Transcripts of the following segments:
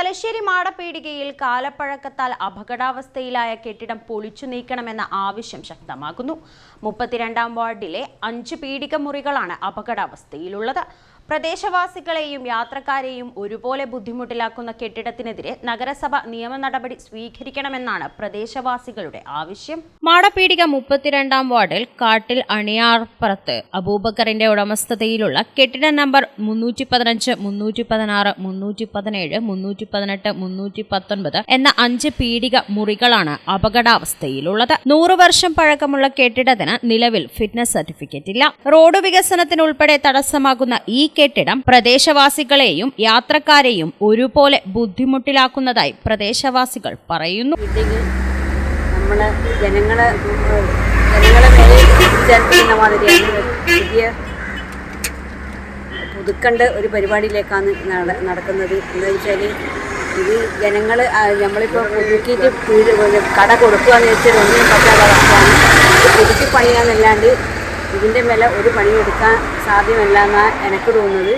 തലശ്ശേരി മാടപ്പീടികയിൽ കാലപ്പഴക്കത്താൽ അപകടാവസ്ഥയിലായ കെട്ടിടം പൊളിച്ചു നീക്കണമെന്ന ആവശ്യം ശക്തമാകുന്നു മുപ്പത്തിരണ്ടാം വാർഡിലെ അഞ്ച് പീടിക മുറികളാണ് അപകടാവസ്ഥയിലുള്ളത്. പ്രദേശവാസികളെയും യാത്രക്കാരെയും ഒരുപോലെ ബുദ്ധിമുട്ടിലാക്കുന്ന കെട്ടിടത്തിനെതിരെ നഗരസഭ നിയമ നടപടി സ്വീകരിക്കണമെന്നാണ് പ്രദേശവാസികളുടെ ആവശ്യം. മാടപ്പീടിക മുപ്പത്തിരണ്ടാം വാർഡിൽ കാട്ടിൽ അണിയാർപ്പുറത്ത് അബൂബക്കറിന്റെ ഉടമസ്ഥതയിലുള്ള കെട്ടിട നമ്പർ മുന്നൂറ്റി പതിനഞ്ച് മുന്നൂറ്റി പതിനാറ് മുന്നൂറ്റി പതിനേഴ് മുന്നൂറ്റി പതിനെട്ട് മുന്നൂറ്റി പത്തൊൻപത് എന്ന അഞ്ച് പീടിക മുറികളാണ് അപകടാവസ്ഥയിലുള്ളത്. നൂറു വർഷം പഴക്കമുള്ള കെട്ടിടത്തിന് നിലവിൽ ഫിറ്റ്നസ് സർട്ടിഫിക്കറ്റ് ഇല്ല റോഡ് വികസനത്തിനുൾപ്പെടെ തടസ്സമാകുന്ന ഈ കെട്ടിടം പ്രദേശവാസികളെയും യാത്രക്കാരെയും ഒരുപോലെ ബുദ്ധിമുട്ടിലാക്കുന്നതായി പ്രദേശവാസികൾ പറയുന്നു. നമ്മളെ ജനങ്ങളെ ജനങ്ങളെ ഒരു പരിപാടിയിലേക്കാണ് നട- നടക്കുന്നത്. എന്താ വെച്ചാൽ ഇത് ജനങ്ങൾ നമ്മളിപ്പോൾ പുതുക്കിയിട്ട് കട കൊടുക്കുക എന്ന് വെച്ചാൽ ഒന്നും ഇത് പുതുക്കി പണിയാന്നല്ലാണ്ട് ഇതിന്റെ വില ഒരു പണിയെടുക്കാൻ സാധ്യമല്ല എന്നാണ് എനിക്ക് തോന്നുന്നത്.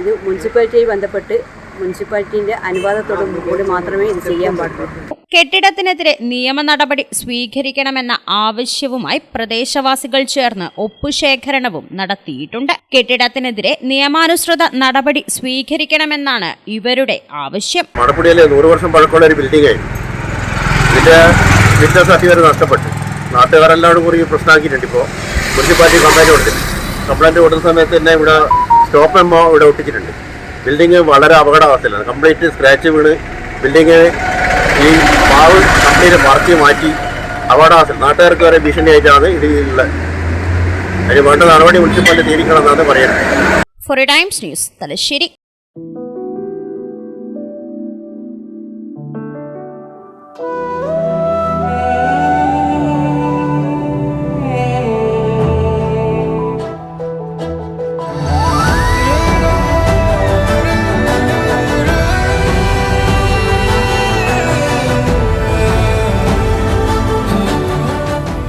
ഇത് മുനിസിപ്പാലിറ്റിയിൽ ബന്ധപ്പെട്ട് മുനിസിപ്പാലിറ്റിന്റെ അനുവാദത്തോടും കൂടി മാത്രമേ ഇത് ചെയ്യാൻ പാടുള്ളൂ. കെട്ടിടത്തിനെതിരെ നിയമ നടപടി സ്വീകരിക്കണമെന്ന ആവശ്യവുമായി പ്രദേശവാസികൾ ചേർന്ന് ഒപ്പുശേഖരണവും നടത്തിയിട്ടുണ്ട്. കെട്ടിടത്തിനെതിരെ നിയമാനുസൃത നടപടി സ്വീകരിക്കണമെന്നാണ് ഇവരുടെ ആവശ്യം. മടപ്പുടിയിലെ നൂറ് വർഷം പഴക്കമുള്ള ഒരു ബിൽഡിംഗ് ഇതിന്റെ നഷ്ടപ്പെട്ടു. നാട്ടുകാരെല്ലാവരും കൂടി പ്രശ്നമാക്കിയിട്ടുണ്ട് ഇപ്പോൾ മുനിസിപ്പാലിറ്റി കംപ്ലൈന്റ് കൊടുത്തിട്ടുണ്ട് കംപ്ലൈന്റ് കൊടുത്ത സമയത്ത് തന്നെ ഇവിടെ സ്റ്റോപ്പ് എമ്മോ ഇവിടെ ഒട്ടിച്ചിട്ടുണ്ട്. ബിൽഡിങ് വളരെ അപകടാവസ്ഥയിലാണ്. കംപ്ലീറ്റ് സ്ക്രാച്ച് വീണ് ബിൽഡിങ് ഈ മാവ് കംപ്ലീറ്റ് മറക്കി മാറ്റി അപകടാവസ്ഥ നാട്ടുകാർക്ക് വരെ ഭീഷണിയായിട്ടാണ് ഇത് ഉള്ളത് അതിന് വേണ്ട നടപടി മുനിസിപ്പാലിറ്റി സ്വീകരിക്കണമെന്നാണ് പറയുന്നത്. Four times news Thalassery.